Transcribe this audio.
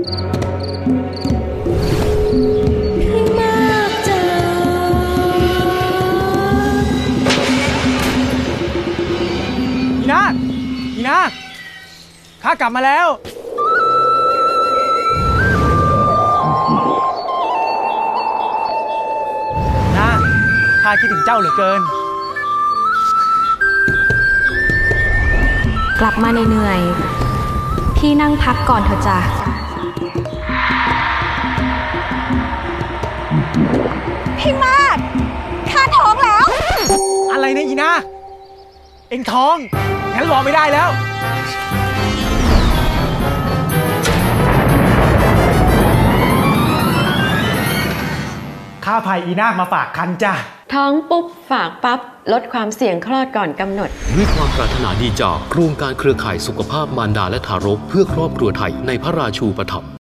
อีนาคอีนาคข้ากลับมาแล้ว นาคข้าคิดถึงเจ้าเหลือเกิน กลับมาเหนื่อยๆพี่นั่งพักก่อนเถอะจ้ะ นะอีนาคเอ็งท้อง งั้นรอไม่ได้แล้ว ข้าพายอีนาคมาฝากคันจ้ะ ท้องปุ๊บฝากปั๊บ ลดความเสี่ยงคลอดก่อนกำหนด ด้วยความปรารถนาดีจากโครงการเครือข่ายสุขภาพมารดาและทารก เพื่อครอบครัวไทยในพระราชูปถัมภ์